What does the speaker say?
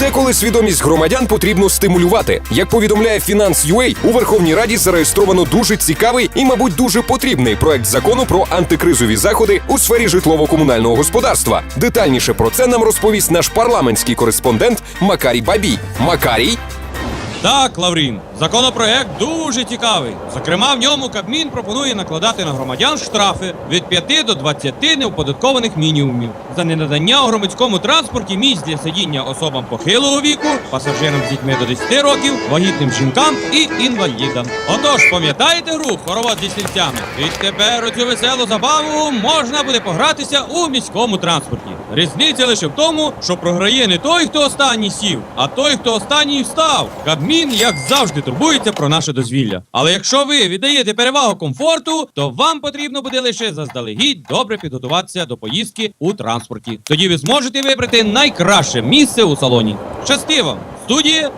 Деколи свідомість громадян потрібно стимулювати. Як повідомляє Finance.ua, у Верховній Раді зареєстровано дуже цікавий і, мабуть, дуже потрібний проект закону про антикризові заходи у сфері житлово-комунального господарства. Детальніше про це нам розповість наш парламентський кореспондент Макарій Бабій. Макарій. Так, Лаврін, законопроект дуже цікавий. Зокрема, в ньому Кабмін пропонує накладати на громадян штрафи від 5 до 20 неоподаткованих мінімумів за ненадання у громадському транспорті місць для сидіння особам похилого віку, пасажирам з дітьми до 10 років, вагітним жінкам і інвалідам. Отож, пам'ятаєте гру хоровод зі стільцями? Відтепер у цю веселу забаву можна буде погратися у міському транспорті. Різниця лише в тому, що програє не той, хто останній сів, а той, хто останній встав. Кабмін, як завжди, турбується про наше дозвілля. Але якщо ви віддаєте перевагу комфорту, то вам потрібно буде лише заздалегідь добре підготуватися до поїздки у транспорті. Тоді ви зможете вибрати найкраще місце у салоні. Щасти вам! Студія